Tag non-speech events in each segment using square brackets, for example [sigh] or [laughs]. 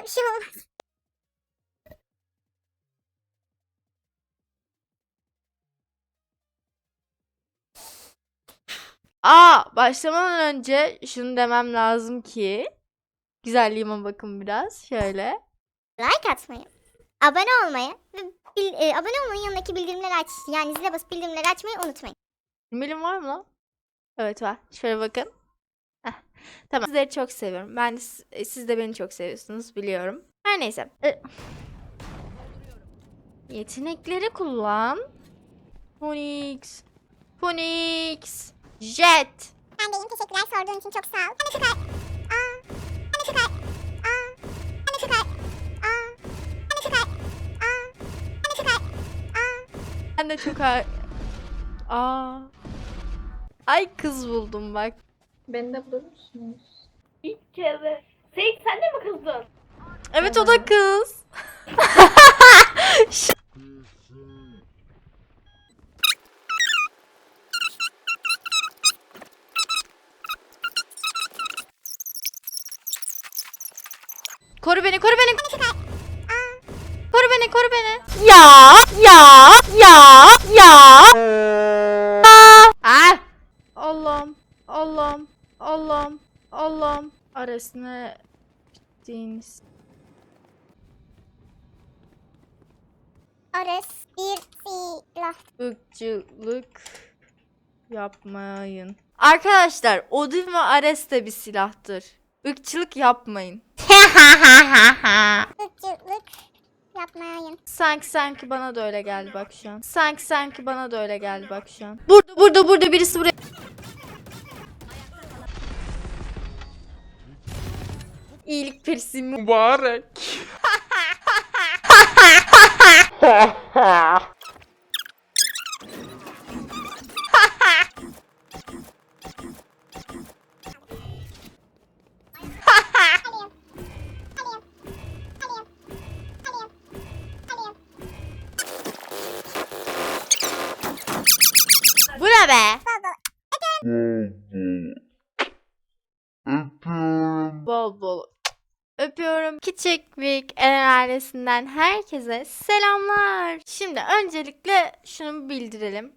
Bana bir şey olmaz. Aa başlamadan önce şunu demem lazım ki güzelliğime bakın biraz şöyle. Like atmayı, abone olmayı ve bil, e, abone olmanın yanındaki bildirimleri aç yani zile basıp bildirimleri açmayı unutmayın. Bildirim var mı lan? Evet var. Şöyle bakın. Heh, Tamam. Sizleri çok seviyorum. Ben de, s- e, siz de beni çok seviyorsunuz biliyorum. Her neyse. E, Yetenekleri kullan. Phoenix. Phoenix. Jet. Ben deyim teşekkürler sorduğun için çok sağ ol. De çok Aa, de çok Aa, de çok Aa, de çok Aa, de çok Aa. Ben de çok Aa. Ay kız buldum bak. Beni de bulur musunuz? İlk kere. Seyit sen de mi kızdın? Evet o da kız. [laughs] Koru beni, koru beni. Koru beni, koru beni. Ya, ya, ya, ya. Ah! Allah'ım, Allah'ım, Allah'ım, Allah'ım. Arasına bittiğiniz. Ares bir silah. ırkçılık yapmayın. Arkadaşlar Odin ve Ares de bir silahtır. Irkçılık yapmayın. [laughs] Irkçılık yapmayın. Sanki sanki bana da öyle geldi bak şu an. Sanki sanki bana da öyle geldi bak şu an. Burada burada burada birisi buraya. İyilik perisi mübarek. Bu ne be? Bol bol. Öpüyorum. Küçük büyük Eren ailesinden herkese selamlar. Şimdi öncelikle şunu bildirelim.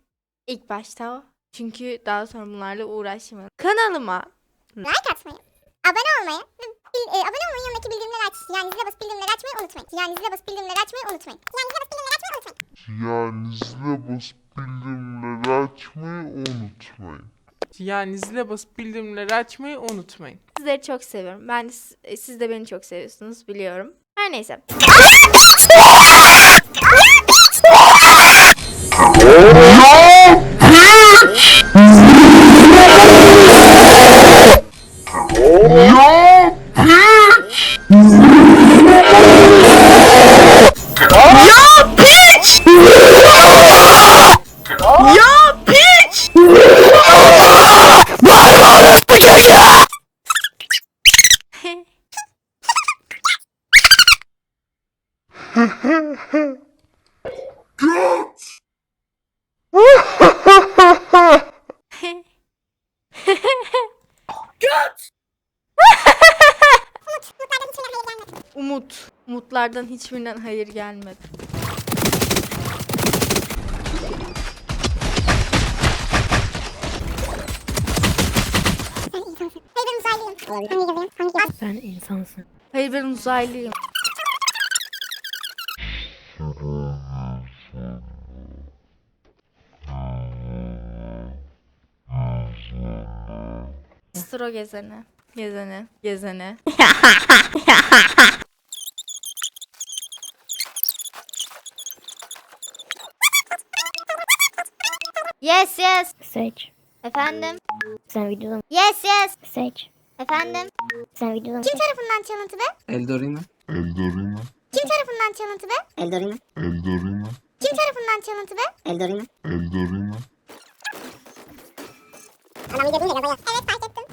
İlk başta o. Çünkü daha sonra bunlarla uğraşmayalım. Kanalıma Like atmayı, abone olmayı ve bil- e, abone olmanın yanındaki bildirimleri aç yani zile basıp bildirimleri açmayı unutmayın. Yani zile basıp bildirimleri açmayı unutmayın. Yani zile basıp bildirimleri açmayı unutmayın. Yani zile basıp bildirimleri açmayı unutmayın. Yani zile basıp bildirimleri açmayı unutmayın. sizleri çok seviyorum. Ben de, e, siz de beni çok seviyorsunuz biliyorum. Her neyse. Umut. Umutlardan hiçbirinden hayır gelmedi. Uzaylıyım. Hangi yazayım? Hangi yazayım? Sen insansın. Hayır ben uzaylıyım. Astro gezene. Gezene. Gezene. Yes yes. Seç. Efendim? Sen videoda mı? Yes yes. Seç. Efendim? Sen videoda mı? Kim tarafından çalıntı be? Eldorina. Eldorina, Kim tarafından çalıntı be? Eldorina. Eldorina, Kim tarafından çalıntı be? Eldorina. Eldorina. Adam video değil de gaza Evet fark ettim.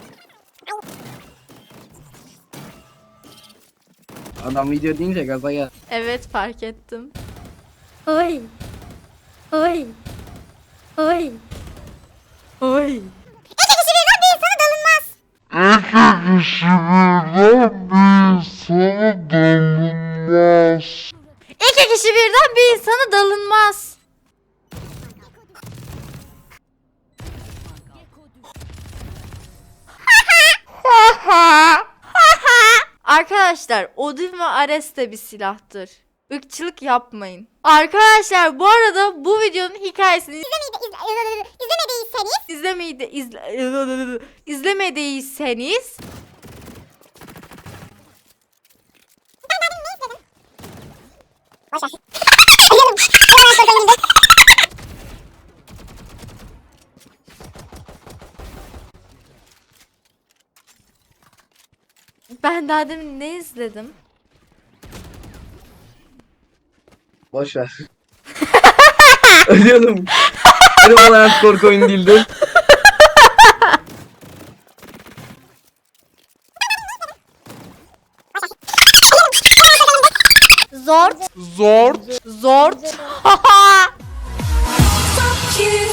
Adam video deyince gaza gel. Evet fark ettim. Oy. Oy. Oy. Oy. İki kişi birden bir insana dalınmaz. İki kişi birden bir sana dalınmaz. İki kişi birden bir insana dalınmaz. Arkadaşlar Odin ve Ares de bir silahtır. Irkçılık yapmayın. Arkadaşlar bu arada bu videonun hikayesini İzlemediyseniz izlemeydi izle, izlemediyseniz ben daha demin ne izledim? Boş ver. [laughs] Ölüyordum. Benim olan korku oyunu değildi. Zort. Zort. Zort. [laughs] Zort.